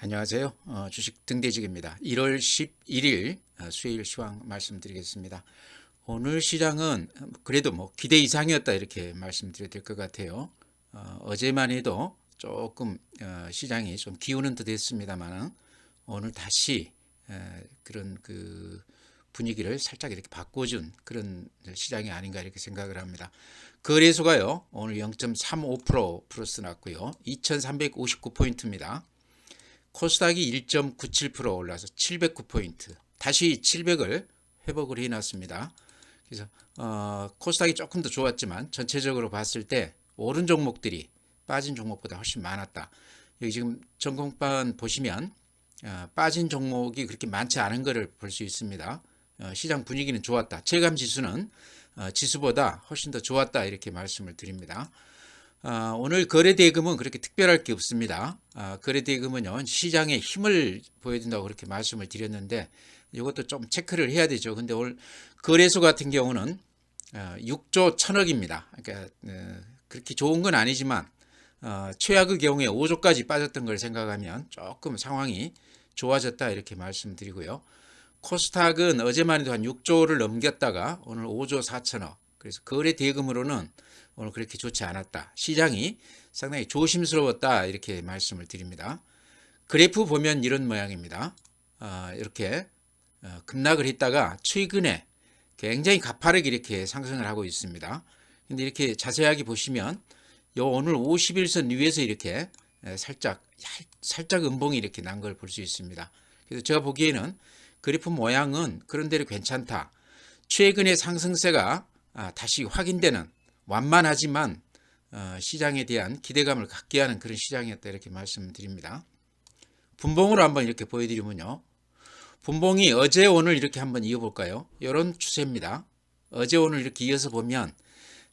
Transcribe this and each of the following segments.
안녕하세요. 어, 주식 등대직입니다. 1월 11일 어, 수요일 시황 말씀드리겠습니다. 오늘 시장은 그래도 뭐 기대 이상이었다 이렇게 말씀드려야 될 것 같아요. 어, 제만 해도 조금 어, 시장이 좀 기운은 더 됐습니다만 오늘 다시 에, 그런 그 분위기를 살짝 이렇게 바꿔준 그런 시장이 아닌가 이렇게 생각을 합니다. 거래소가요 오늘 0.35% 플러스 났고요. 2,359포인트입니다. 코스닥이 1.97% 올라서 709포인트. 다시 700을 회복을 해놨습니다. 그래서 어, 코스닥이 조금 더 좋았지만 전체적으로 봤을 때 오른 종목들이 빠진 종목보다 훨씬 많았다. 여기 지금 전공판 보시면 어, 빠진 종목이 그렇게 많지 않은 것을 볼 수 있습니다. 어, 시장 분위기는 좋았다. 체감 지수는 어, 지수보다 훨씬 더 좋았다 이렇게 말씀을 드립니다. 아, 오늘 거래대금은 그렇게 특별할 게 없습니다. 아, 거래대금은요 시장에 힘을 보여준다고 그렇게 말씀을 드렸는데 이것도 좀 체크를 해야 되죠. 근데 오늘 거래소 같은 경우는 어, 6조 1000억입니다. 그러니까 어, 그렇게 좋은 건 아니지만 어, 최악의 경우에 5조까지 빠졌던 걸 생각하면 조금 상황이 좋아졌다 이렇게 말씀드리고요. 코스닥은 어제만 해도 한 6조를 넘겼다가 오늘 5조 4천억. 그래서 거래 대금으로는 오늘 그렇게 좋지 않았다. 시장이 상당히 조심스러웠다. 이렇게 말씀을 드립니다. 그래프 보면 이런 모양입니다. 어, 이렇게 어, 급락을 했다가 최근에 굉장히 가파르게 이렇게 상승을 하고 있습니다. 근데 이렇게 자세하게 보시면 요 오늘 51선 위에서 이렇게 살짝 살짝 음봉이 이렇게 난 걸 볼 수 있습니다. 그래서 제가 보기에는 그래프 모양은 그런대로 괜찮다. 최근의 상승세가 아, 다시 확인되는 완만하지만 어, 시장에 대한 기대감을 갖게 하는 그런 시장이었다 이렇게 말씀드립니다. 분봉으로 한번 이렇게 보여드리면요. 분봉이 어제 오늘 이렇게 한번 이어볼까요? 이런 추세입니다. 어제 오늘 이렇게 이어서 보면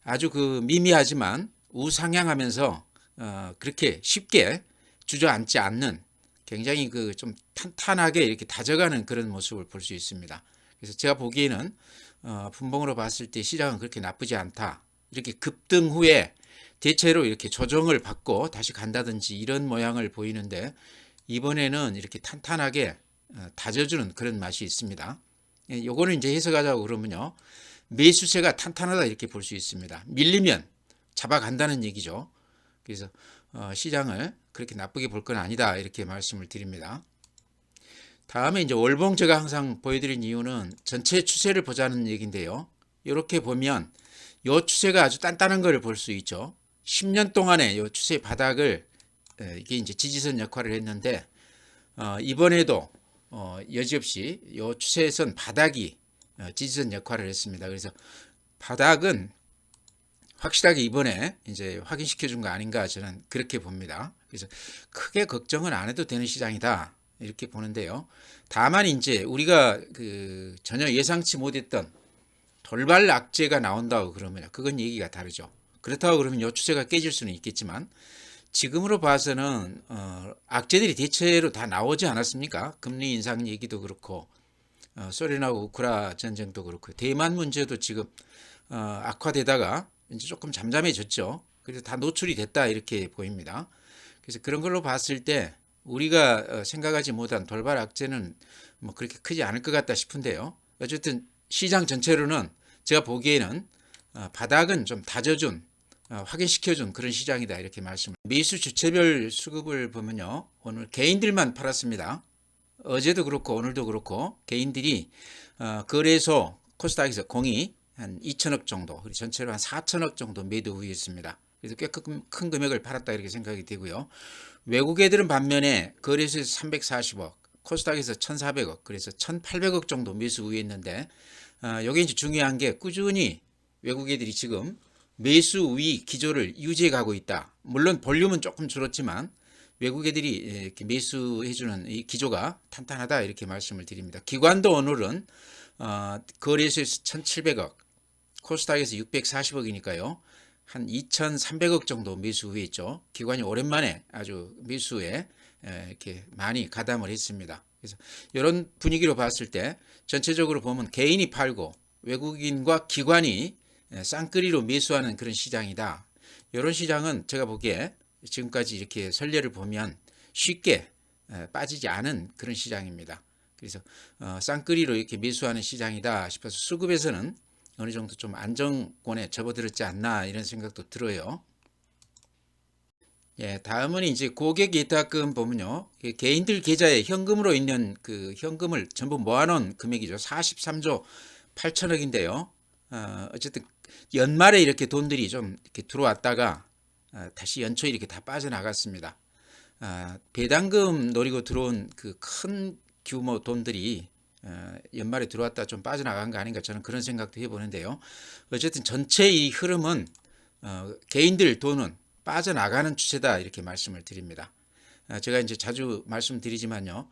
아주 그 미미하지만 우상향하면서 어, 그렇게 쉽게 주저앉지 않는 굉장히 그 좀 탄탄하게 이렇게 다져가는 그런 모습을 볼 수 있습니다. 그래서 제가 보기에는 어, 분봉으로 봤을 때 시장은 그렇게 나쁘지 않다. 이렇게 급등 후에 대체로 이렇게 조정을 받고 다시 간다든지 이런 모양을 보이는데 이번에는 이렇게 탄탄하게 어, 다져주는 그런 맛이 있습니다. 예, 요거는 이제 해석하자고 그러면요. 매수세가 탄탄하다 이렇게 볼 수 있습니다. 밀리면 잡아간다는 얘기죠. 그래서 어, 시장을 그렇게 나쁘게 볼 건 아니다 이렇게 말씀을 드립니다. 다음에 이제 월봉 제가 항상 보여드린 이유는 전체 추세를 보자는 얘기인데요. 이렇게 보면 이 추세가 아주 단단한 걸볼수 있죠. 10년 동안의 이 추세 바닥을 이게 이제 지지선 역할을 했는데 어, 이번에도 어, 여지없이 이 추세선 바닥이 어, 지지선 역할을 했습니다. 그래서 바닥은 확실하게 이번에 이제 확인시켜 준 거 아닌가 저는 그렇게 봅니다. 그래서 크게 걱정은 안 해도 되는 시장이다. 이렇게 보는데요. 다만 이제 우리가 그 전혀 예상치 못했던 돌발 악재가 나온다고 그러면 그건 얘기가 다르죠. 그렇다고 그러면 요 추세가 깨질 수는 있겠지만 지금으로 봐서는 어, 악재들이 대체로 다 나오지 않았습니까? 금리 인상 얘기도 그렇고 어, 소련하고 우크라 전쟁도 그렇고 대만 문제도 지금 어, 악화되다가 이제 조금 잠잠해졌죠. 그래서 다 노출이 됐다 이렇게 보입니다. 그래서 그런 걸로 봤을 때 우리가 어, 생각하지 못한 돌발 악재는 뭐 그렇게 크지 않을 것 같다 싶은데요. 어쨌든 시장 전체로는 제가 보기에는 어, 바닥은 좀 다져준 어, 확인시켜준 그런 시장이다 이렇게 말씀을. 매수 주체별 수급을 보면요. 오늘 개인들만 팔았습니다. 어제도 그렇고 오늘도 그렇고 개인들이 거래소 코스닥에서 공이 한 2천억 정도 그리고 전체로 한 4천억 정도 매도 후였습니다. 그래서 꽤 큰 금액을 팔았다 이렇게 생각이 되고요. 외국 애들은 반면에 거래소에서 340억, 코스닥에서 1,400억, 그래서 1,800억 정도 매수 우위했는데 어, 여기 이제 중요한 게 꾸준히 외국 애들이 지금 매수 우위 기조를 유지해 가고 있다. 물론 볼륨은 조금 줄었지만 외국 애들이 이렇게 매수해주는 이 기조가 탄탄하다 이렇게 말씀을 드립니다. 기관도 오늘은 어, 거래소에서 1,700억, 코스닥에서 640억이니까요. 한 2,300억 정도 매수 후에 있죠. 기관이 오랜만에 아주 매수에 이렇게 많이 가담을 했습니다. 그래서 이런 분위기로 봤을 때 전체적으로 보면 개인이 팔고 외국인과 기관이 쌍끌이로 매수하는 그런 시장이다. 이런 시장은 제가 보기에 지금까지 이렇게 선례를 보면 쉽게 에, 빠지지 않은 그런 시장입니다. 그래서 어, 쌍끌이로 이렇게 매수하는 시장이다 싶어서 수급에서는 어느 정도 좀 안정권에 접어들었지 않나 이런 생각도 들어요. 예, 다음은 이제 고객 예탁금 보면요. 이 개인들 계좌에 현금으로 있는 그 현금을 전부 모아놓은 금액이죠. 43조 8천억인데요. 어, 어쨌든 연말에 이렇게 돈들이 좀 이렇게 들어왔다가 어, 다시 연초에 이렇게 다 빠져나갔습니다. 아, 배당금 노리고 들어온 그 큰 규모 돈들이 어, 연말에 들어왔다 좀 빠져나간 거 아닌가 저는 그런 생각도 해보는데요. 어쨌든 전체 이 흐름은 어, 개인들 돈은 빠져나가는 추세다 이렇게 말씀을 드립니다. 아, 제가 이제 자주 말씀드리지만요.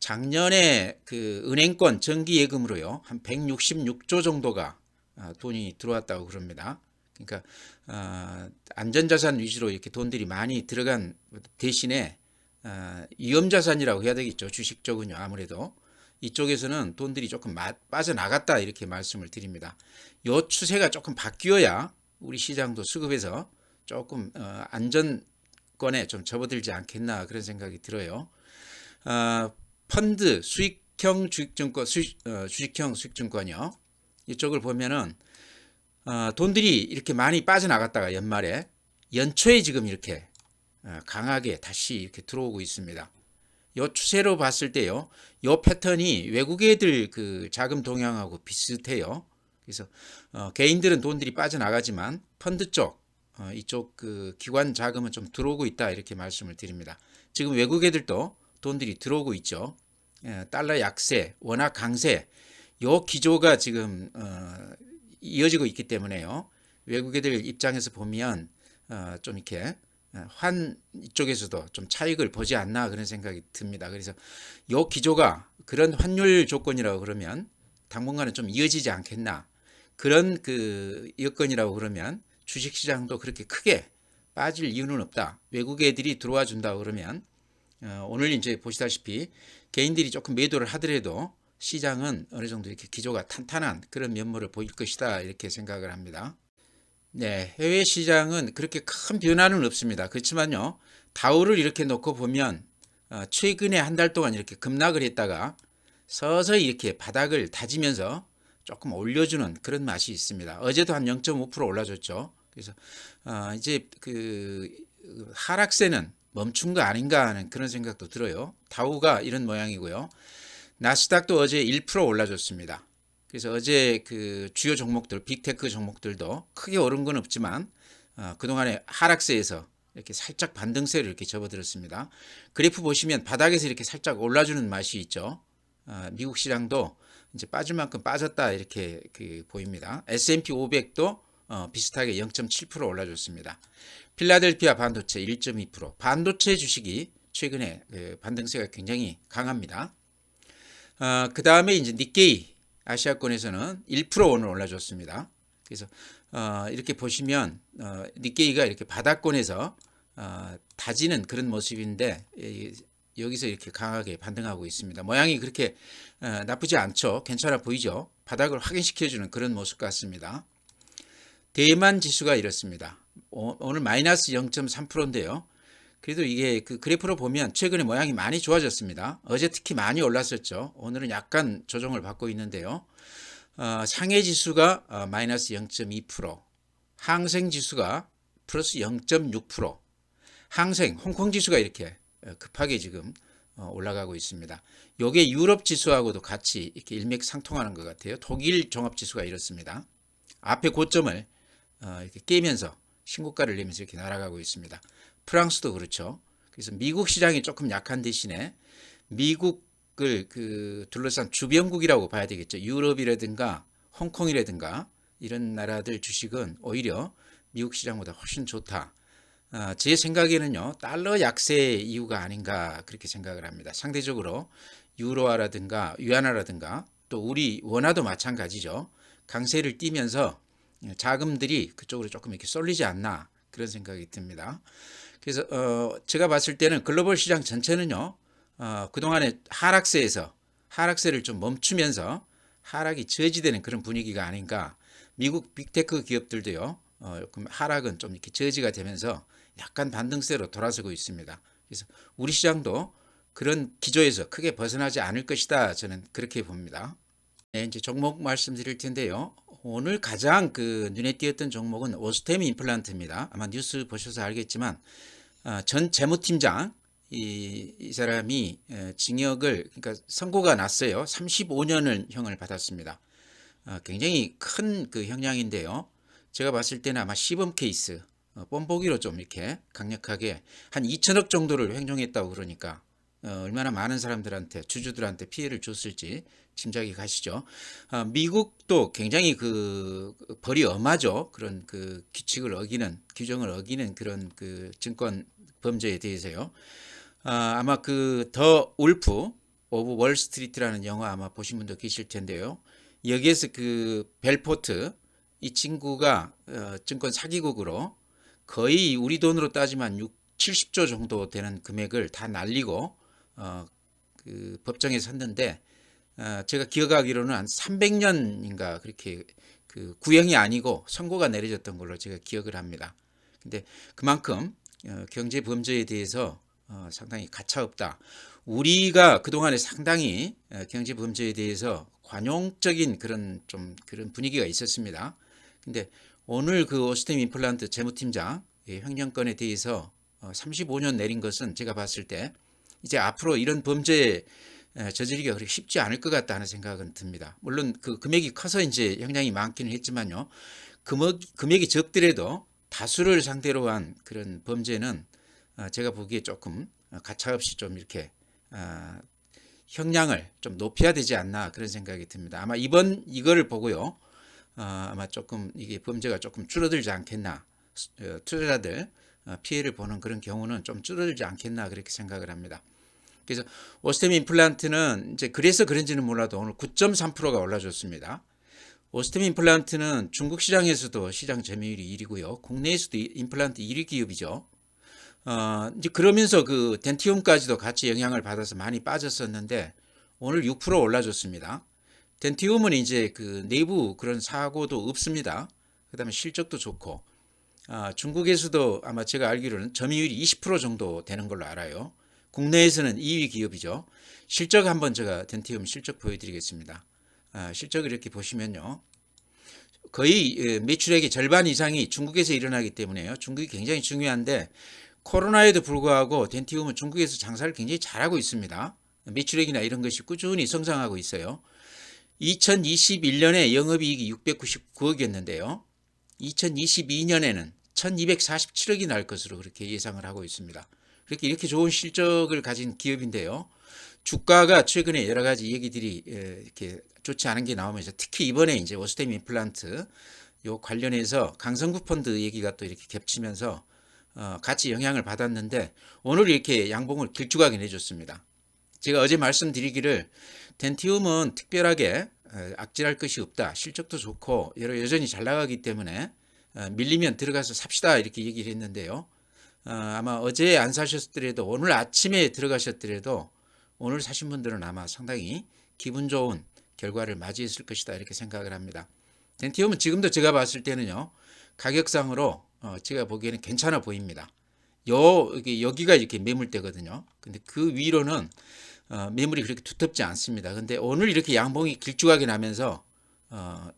작년에 그 은행권 정기 예금으로요 한 166조 정도가 아, 돈이 들어왔다고 그럽니다. 그러니까 어, 안전자산 위주로 이렇게 돈들이 많이 들어간 대신에 어, 위험자산이라고 해야 되겠죠. 주식 쪽은요 아무래도 이쪽에서는 돈들이 조금 마- 빠져나갔다 이렇게 말씀을 드립니다. 요 추세가 조금 바뀌어야 우리 시장도 수급에서 조금 어, 안전권에 좀 접어들지 않겠나 그런 생각이 들어요. 어, 펀드 수익형 주식증권 수익, 어, 주식형 수익증권이요. 이쪽을 보면은 어, 돈들이 이렇게 많이 빠져나갔다가 연말에 연초에 지금 이렇게 어, 강하게 다시 이렇게 들어오고 있습니다. 요 추세로 봤을 때요, 요 패턴이 외국 애들 그 자금 동향하고 비슷해요. 그래서 어, 개인들은 돈들이 빠져나가지만 펀드 쪽 어, 이쪽 그 기관 자금은 좀 들어오고 있다 이렇게 말씀을 드립니다. 지금 외국 애들도 돈들이 들어오고 있죠. 예, 달러 약세, 원화 강세, 요 기조가 지금 어, 이어지고 있기 때문에요. 외국 애들 입장에서 보면 어, 좀 이렇게 어, 환 이쪽에서도 좀 차익을 보지 않나 그런 생각이 듭니다. 그래서 요 기조가 그런 환율 조건이라고 그러면 당분간은 좀 이어지지 않겠나 그런 그 여건이라고 그러면 주식시장도 그렇게 크게 빠질 이유는 없다. 외국 애들이 들어와 준다 그러면 어, 오늘 이제 보시다시피 개인들이 조금 매도를 하더라도 시장은 어느 정도 이렇게 기조가 탄탄한 그런 면모를 보일 것이다 이렇게 생각을 합니다. 네, 해외 시장은 그렇게 큰 변화는 없습니다. 그렇지만요, 다우를 이렇게 놓고 보면 어, 최근에 한 달 동안 이렇게 급락을 했다가 서서히 이렇게 바닥을 다지면서 조금 올려주는 그런 맛이 있습니다. 어제도 한 0.5% 올라줬죠. 그래서 어, 이제 그 하락세는 멈춘 거 아닌가 하는 그런 생각도 들어요. 다우가 이런 모양이고요. 나스닥도 어제 1% 올라줬습니다. 그래서 어제 그 주요 종목들, 빅테크 종목들도 크게 오른 건 없지만 어, 그동안에 하락세에서 이렇게 살짝 반등세를 이렇게 접어들었습니다. 그래프 보시면 바닥에서 이렇게 살짝 올라주는 맛이 있죠. 어, 미국 시장도 이제 빠질 만큼 빠졌다 이렇게 그 보입니다. S&P 500도 어, 비슷하게 0.7% 올라줬습니다. 필라델피아 반도체 1.2%, 반도체 주식이 최근에 그 반등세가 굉장히 강합니다. 어, 그 다음에 이제 니케이 아시아권에서는 1% 오늘 올라줬습니다. 그래서 어, 이렇게 보시면 어, 니케이가 이렇게 바닥권에서 어, 다지는 그런 모습인데 이, 여기서 이렇게 강하게 반등하고 있습니다. 모양이 그렇게 어, 나쁘지 않죠. 괜찮아 보이죠. 바닥을 확인시켜주는 그런 모습 같습니다. 대만 지수가 이렇습니다. 오, 오늘 마이너스 0.3%인데요. 그래도 이게 그 그래프로 보면 최근에 모양이 많이 좋아졌습니다. 어제 특히 많이 올랐었죠. 오늘은 약간 조정을 받고 있는데요. 어, 상해 지수가 어, 마이너스 0.2%, 항생 지수가 플러스 0.6%, 항생 홍콩 지수가 이렇게 어, 급하게 지금 어, 올라가고 있습니다. 요게 유럽 지수하고도 같이 이렇게 일맥상통하는 것 같아요. 독일 종합 지수가 이렇습니다. 앞에 고점을 어, 이렇게 깨면서 신고가를 내면서 이렇게 날아가고 있습니다. 프랑스도 그렇죠. 그래서 미국 시장이 조금 약한 대신에 미국을 그 둘러싼 주변국이라고 봐야 되겠죠. 유럽이라든가 홍콩이라든가 이런 나라들 주식은 오히려 미국 시장보다 훨씬 좋다. 아, 제 생각에는요 달러 약세 이유가 아닌가 그렇게 생각을 합니다. 상대적으로 유로화라든가 위안화라든가 또 우리 원화도 마찬가지죠. 강세를 띠면서 자금들이 그쪽으로 조금 이렇게 쏠리지 않나 그런 생각이 듭니다. 그래서 어, 제가 봤을 때는 글로벌 시장 전체는요 어, 그동안에 하락세에서 하락세를 좀 멈추면서 하락이 저지되는 그런 분위기가 아닌가. 미국 빅테크 기업들도요. 어, 그럼 하락은 좀 이렇게 저지가 되면서 약간 반등세로 돌아서고 있습니다. 그래서 우리 시장도 그런 기조에서 크게 벗어나지 않을 것이다. 저는 그렇게 봅니다. 네, 이제 종목 말씀드릴 텐데요. 오늘 가장 그 눈에 띄었던 종목은 오스템 임플란트입니다. 아마 뉴스 보셔서 알겠지만 어, 전 재무팀장 이, 이 사람이 에, 징역을 그러니까 선고가 났어요. 35년을 형을 받았습니다. 어, 굉장히 큰 그 형량인데요. 제가 봤을 때는 아마 시범 케이스 어, 뽐보기로 좀 이렇게 강력하게 한 2천억 정도를 횡령했다고 그러니까 어, 얼마나 많은 사람들한테 주주들한테 피해를 줬을지 짐작이 가시죠. 어, 미국도 굉장히 그 벌이 엄하죠. 그런 그 규칙을 어기는 규정을 어기는 그런 그 증권 범죄에 대해서요. 아, 아마 그 더 울프 오브 월스트리트라는 영화 아마 보신 분도 계실 텐데요. 여기에서 그 벨포트 이 친구가 어, 증권 사기국으로 거의 우리 돈으로 따지면 6, 70조 정도 되는 금액을 다 날리고 어, 그 법정에 섰는데 어, 제가 기억하기로는 한 300년인가 그렇게 그 구형이 아니고 선고가 내려졌던 걸로 제가 기억을 합니다. 근데 그만큼 어, 경제 범죄에 대해서 어, 상당히 가차없다. 우리가 그동안에 상당히 어, 경제 범죄에 대해서 관용적인 그런 좀 그런 분위기가 있었습니다. 근데 오늘 그 오스템 임플란트 재무팀장 예, 횡령건에 대해서 어, 35년 내린 것은 제가 봤을 때 이제 앞으로 이런 범죄에 에, 저지르기가 그렇게 쉽지 않을 것 같다는 생각은 듭니다. 물론 그 금액이 커서 이제 형량이 많기는 했지만요. 금액, 금액이 적더라도 다수를 상대로 한 그런 범죄는 어, 제가 보기에 조금 어, 가차없이 좀 이렇게 아, 형량을 좀 높여야 되지 않나 그런 생각이 듭니다. 아마 이번 이거를 보고요. 어, 아마 조금 이게 범죄가 조금 줄어들지 않겠나 어, 투자자들 어, 피해를 보는 그런 경우는 좀 줄어들지 않겠나 그렇게 생각을 합니다. 그래서 오스템 임플란트는 이제 그래서 그런지는 몰라도 오늘 9.3%가 올라줬습니다. 오스템 임플란트는 중국 시장에서도 시장 점유율이 1위고요. 국내에서도 이- 임플란트 1위 기업이죠. 어, 이제 그러면서 그 덴티움까지도 같이 영향을 받아서 많이 빠졌었는데 오늘 6% 올라줬습니다. 덴티움은 이제 그 내부 그런 사고도 없습니다. 그 다음에 실적도 좋고 아, 중국에서도 아마 제가 알기로는 점유율이 20% 정도 되는 걸로 알아요. 국내에서는 2위 기업이죠. 실적 한번 제가 덴티움 실적 보여드리겠습니다. 아, 실적을 이렇게 보시면요. 거의 예, 매출액의 절반 이상이 중국에서 일어나기 때문에요. 중국이 굉장히 중요한데 코로나에도 불구하고 덴티움은 중국에서 장사를 굉장히 잘하고 있습니다. 매출액이나 이런 것이 꾸준히 성장하고 있어요. 2021년에 영업이익이 699억이었는데요. 2022년에는 1247억이 날 것으로 그렇게 예상을 하고 있습니다. 그렇게 이렇게 좋은 실적을 가진 기업인데요. 주가가 최근에 여러 가지 얘기들이 에, 이렇게 좋지 않은 게 나오면서 특히 이번에 이제 오스템 임플란트 요 관련해서 강성구 펀드 얘기가 또 이렇게 겹치면서 어, 같이 영향을 받았는데 오늘 이렇게 양봉을 길쭉하게 내줬습니다. 제가 어제 말씀드리기를 덴티움은 특별하게 어, 악질할 것이 없다. 실적도 좋고 여전히 잘 나가기 때문에 어, 밀리면 들어가서 삽시다 이렇게 얘기를 했는데요. 어, 아마 어제 안 사셨더라도 오늘 아침에 들어가셨더라도 오늘 사신 분들은 아마 상당히 기분 좋은 결과를 맞이했을 것이다 이렇게 생각을 합니다. 덴티움은 지금도 제가 봤을 때는요 가격상으로 어, 제가 보기에는 괜찮아 보입니다. 요 여기, 여기가 이렇게 매물대거든요. 근데 그 위로는 어, 매물이 그렇게 두텁지 않습니다. 근데 오늘 이렇게 양봉이 길쭉하게 나면서 어,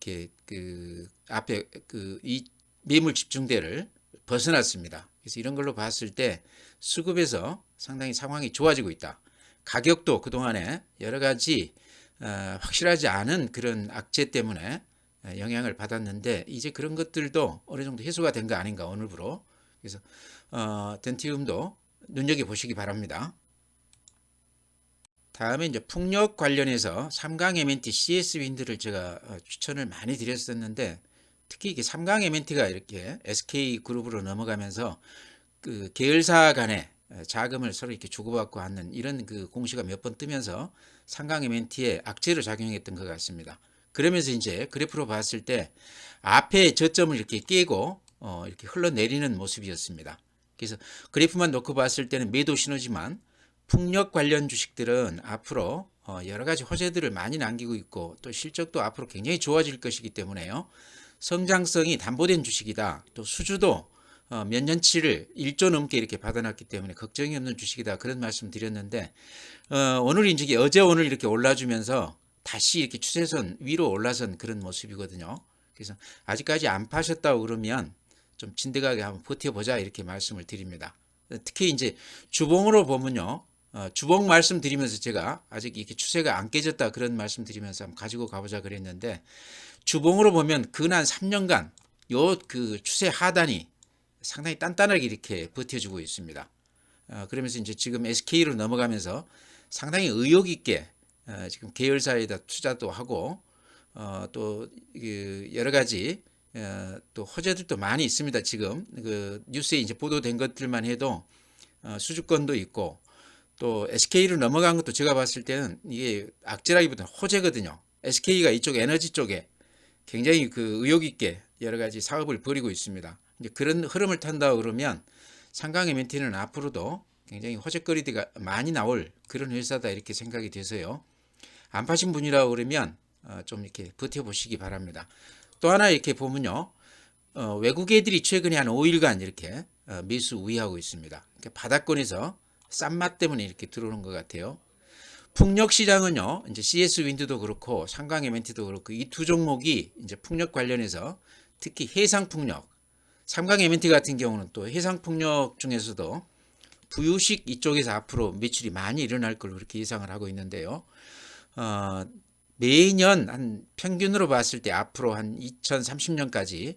이렇게 그 앞에 그 이 매물 집중대를 벗어났습니다. 그래서 이런 걸로 봤을 때 수급에서 상당히 상황이 좋아지고 있다. 가격도 그동안에 여러 가지 어, 확실하지 않은 그런 악재 때문에 어, 영향을 받았는데 이제 그런 것들도 어느 정도 해소가 된 거 아닌가 오늘부로 그래서 어, 덴티움도 눈여겨 보시기 바랍니다. 다음에 이제 풍력 관련해서 삼강 MNT CS 윈드를 제가 어, 추천을 많이 드렸었는데 특히 이게 삼강 MNT가 이렇게 SK 그룹으로 넘어가면서 그 계열사 간에 어, 자금을 서로 이렇게 주고받고 하는 이런 그 공시가 몇 번 뜨면서 삼강 MNT에 악재로 작용했던 것 같습니다. 그러면서 이제 그래프로 봤을 때 앞에 저점을 이렇게 깨고 어, 이렇게 흘러내리는 모습이었습니다. 그래서 그래프만 놓고 봤을 때는 매도 신호지만 풍력 관련 주식들은 앞으로 어, 여러 가지 호재들을 많이 남기고 있고 또 실적도 앞으로 굉장히 좋아질 것이기 때문에요. 성장성이 담보된 주식이다. 또 수주도 어, 몇 년치를 1조 넘게 이렇게 받아놨기 때문에 걱정이 없는 주식이다 그런 말씀 드렸는데 어, 오늘 인식이 어제 오늘 이렇게 올라주면서 다시 이렇게 추세선 위로 올라선 그런 모습이거든요. 그래서 아직까지 안 파셨다고 그러면 좀 진득하게 한번 버텨보자 이렇게 말씀을 드립니다. 특히 이제 주봉으로 보면요. 어, 주봉 말씀드리면서 제가 아직 이렇게 추세가 안 깨졌다 그런 말씀드리면서 한번 가지고 가보자 그랬는데 주봉으로 보면 근한 3년간 요 그 추세 하단이 상당히 단단하게 이렇게 버텨주고 있습니다. 어, 그러면서 이제 지금 SK로 넘어가면서 상당히 의욕 있게 어, 지금 계열사에다 투자도 하고 어, 또그 여러 가지 어, 또 호재들도 많이 있습니다. 지금 그 뉴스에 이제 보도된 것들만 해도 어, 수주권도 있고 또 SK로 넘어간 것도 제가 봤을 때는 이게 악재라기보다는 호재거든요. SK가 이쪽 에너지 쪽에 굉장히 그 의욕 있게 여러 가지 사업을 벌이고 있습니다. 이제 그런 흐름을 탄다 그러면 상강의 멘티는 앞으로도 굉장히 호재거리가 많이 나올 그런 회사다 이렇게 생각이 돼서요. 안 파신 분이라고 그러면 어, 좀 이렇게 버텨보시기 바랍니다. 또 하나 이렇게 보면요. 어, 외국 애들이 최근에 한 5일간 이렇게 어, 매수 우위하고 있습니다. 그러니까 바닥권에서 싼맛 때문에 이렇게 들어오는 것 같아요. 풍력 시장은요, 이제 CS 윈드도 그렇고 상강 에멘트도 그렇고 이 두 종목이 이제 풍력 관련해서 특히 해상 풍력, 삼강 에멘트 같은 경우는 또 해상 풍력 중에서도 부유식 이쪽에서 앞으로 매출이 많이 일어날 걸로 그렇게 예상을 하고 있는데요. 어, 매년 한 평균으로 봤을 때 앞으로 한 2030년까지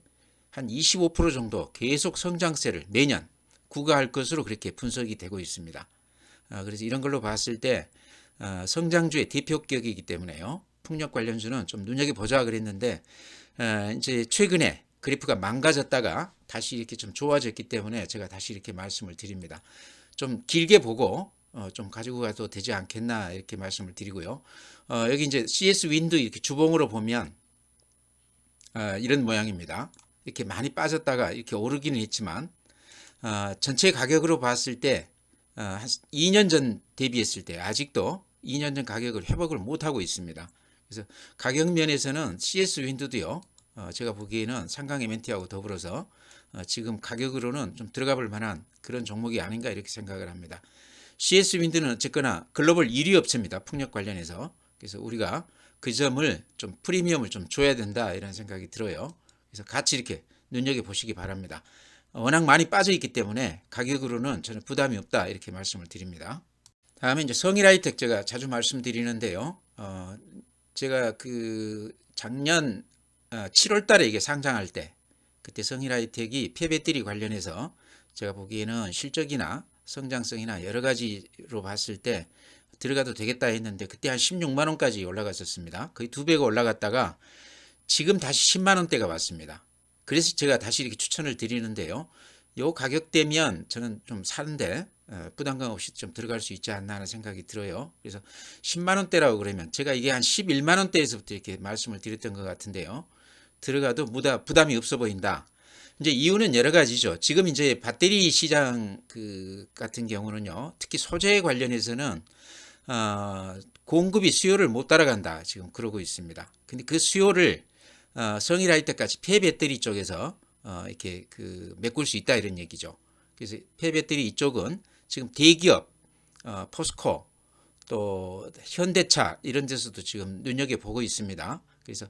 한 25% 정도 계속 성장세를 매년 구가할 것으로 그렇게 분석이 되고 있습니다. 어, 그래서 이런 걸로 봤을 때 어, 성장주의 대표격이기 때문에요. 풍력 관련주는 좀 눈여겨 보자 그랬는데 어, 이제 최근에 그래프가 망가졌다가 다시 이렇게 좀 좋아졌기 때문에 제가 다시 이렇게 말씀을 드립니다. 좀 길게 보고 어, 좀 가지고 가도 되지 않겠나 이렇게 말씀을 드리고요. 어, 여기 이제 CS 윈드 이렇게 주봉으로 보면 어, 이런 모양입니다. 이렇게 많이 빠졌다가 이렇게 오르기는 했지만 어, 전체 가격으로 봤을 때 어, 한 2년 전 대비했을 때 아직도 2년 전 가격을 회복을 못 하고 있습니다. 그래서 가격 면에서는 CS 윈드도요. 어, 제가 보기에는 상강 에멘티하고 더불어서 어, 지금 가격으로는 좀 들어가 볼 만한 그런 종목이 아닌가 이렇게 생각을 합니다. CS 윈드는 어쨌거나 글로벌 1위 업체입니다. 풍력 관련해서. 그래서 우리가 그 점을 좀 프리미엄을 좀 줘야 된다 이런 생각이 들어요. 그래서 같이 이렇게 눈여겨 보시기 바랍니다. 워낙 많이 빠져 있기 때문에 가격으로는 저는 부담이 없다 이렇게 말씀을 드립니다. 다음에 이제 성일하이텍 제가 자주 말씀드리는데요. 어, 제가 그 작년 어, 7월 달에 이게 상장할 때 그때 성일하이텍이 폐배터리 관련해서 제가 보기에는 실적이나 성장성이나 여러 가지로 봤을 때 들어가도 되겠다 했는데 그때 한 16만 원까지 올라갔었습니다. 거의 두 배가 올라갔다가 지금 다시 10만 원대가 왔습니다. 그래서 제가 다시 이렇게 추천을 드리는데요. 요 가격대면 저는 좀 사는데 어, 부담감 없이 좀 들어갈 수 있지 않나 하는 생각이 들어요. 그래서 10만 원대라고 그러면 제가 이게 한 11만 원대에서부터 이렇게 말씀을 드렸던 것 같은데요. 들어가도 무다 부담이 없어 보인다. 이제 이유는 여러 가지죠. 지금 이제 배터리 시장 그 같은 경우는요. 특히 소재 관련해서는 어, 공급이 수요를 못 따라간다. 지금 그러고 있습니다. 근데 그 수요를 어, 성일할 때까지 폐배터리 쪽에서 어, 이렇게 그 메꿀 수 있다 이런 얘기죠. 그래서 폐배터리 이쪽은 지금 대기업, 어, 포스코, 또 현대차 이런 데서도 지금 눈여겨 보고 있습니다. 그래서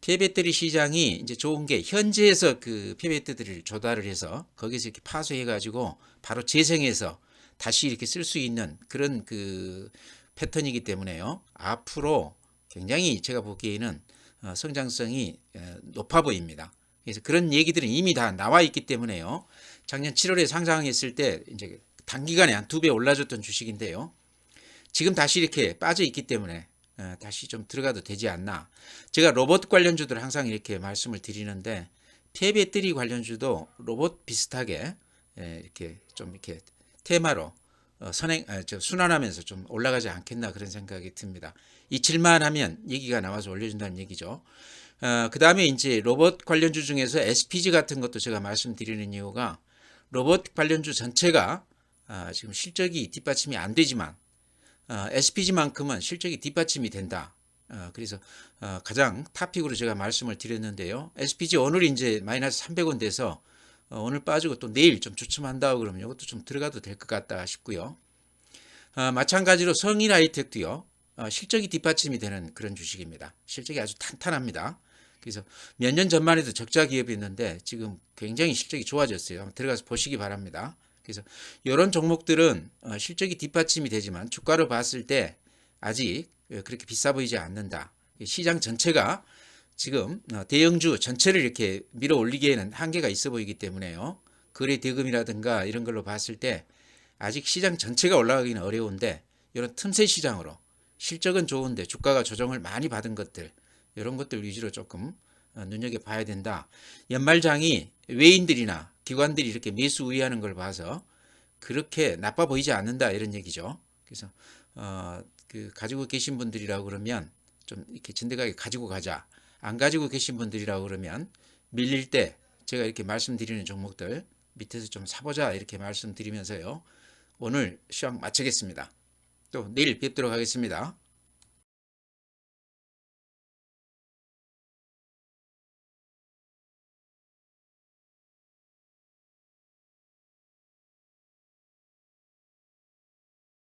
폐배터리 시장이 이제 좋은 게 현지에서 그 폐배터리를 조달을 해서 거기서 이렇게 파쇄해 가지고 바로 재생해서 다시 이렇게 쓸 수 있는 그런 그 패턴이기 때문에요. 앞으로 굉장히 제가 보기에는 어, 성장성이 에, 높아 보입니다. 그래서 그런 얘기들은 이미 다 나와 있기 때문에요. 작년 7월에 상장했을 때 이제 단기간에 한 두 배 올라줬던 주식인데요. 지금 다시 이렇게 빠져 있기 때문에 어, 다시 좀 들어가도 되지 않나. 제가 로봇 관련주들 항상 이렇게 말씀을 드리는데 폐배터리 관련주도 로봇 비슷하게 예, 이렇게 좀 이렇게 테마로 어, 선행 아, 저 순환하면서 좀 올라가지 않겠나 그런 생각이 듭니다. 이칠만 하면 얘기가 나와서 올려준다는 얘기죠. 어, 그 다음에 이제 로봇 관련주 중에서 SPG 같은 것도 제가 말씀드리는 이유가 로봇 관련주 전체가 아, 지금 실적이 뒷받침이 안 되지만 어, SPG만큼은 실적이 뒷받침이 된다. 어, 그래서 어, 가장 탑픽으로 제가 말씀을 드렸는데요. SPG 오늘 이제 마이너스 300원 돼서 어, 오늘 빠지고 또 내일 좀 주춤한다 그러면 이것도 좀 들어가도 될 것 같다 싶고요. 아, 마찬가지로 성일 하이텍도요. 어, 실적이 뒷받침이 되는 그런 주식입니다. 실적이 아주 탄탄합니다. 그래서 몇 년 전만 해도 적자 기업이었는데 지금 굉장히 실적이 좋아졌어요. 들어가서 보시기 바랍니다. 그래서 이런 종목들은 어, 실적이 뒷받침이 되지만 주가로 봤을 때 아직 어, 그렇게 비싸 보이지 않는다. 시장 전체가 지금 어, 대형주 전체를 이렇게 밀어 올리기에는 한계가 있어 보이기 때문에요. 거래 대금이라든가 이런 걸로 봤을 때 아직 시장 전체가 올라가기는 어려운데 이런 틈새 시장으로 실적은 좋은데 주가가 조정을 많이 받은 것들 이런 것들 위주로 조금 어, 눈여겨봐야 된다. 연말장이 외인들이나 기관들이 이렇게 매수 우위하는 걸 봐서 그렇게 나빠 보이지 않는다 이런 얘기죠. 그래서 어, 그 가지고 계신 분들이라고 그러면 좀 이렇게 진득하게 가지고 가자. 안 가지고 계신 분들이라고 그러면 밀릴 때 제가 이렇게 말씀드리는 종목들 밑에서 좀 사보자 이렇게 말씀드리면서요. 오늘 시황 마치겠습니다. 또 내일 뵙도록 하겠습니다.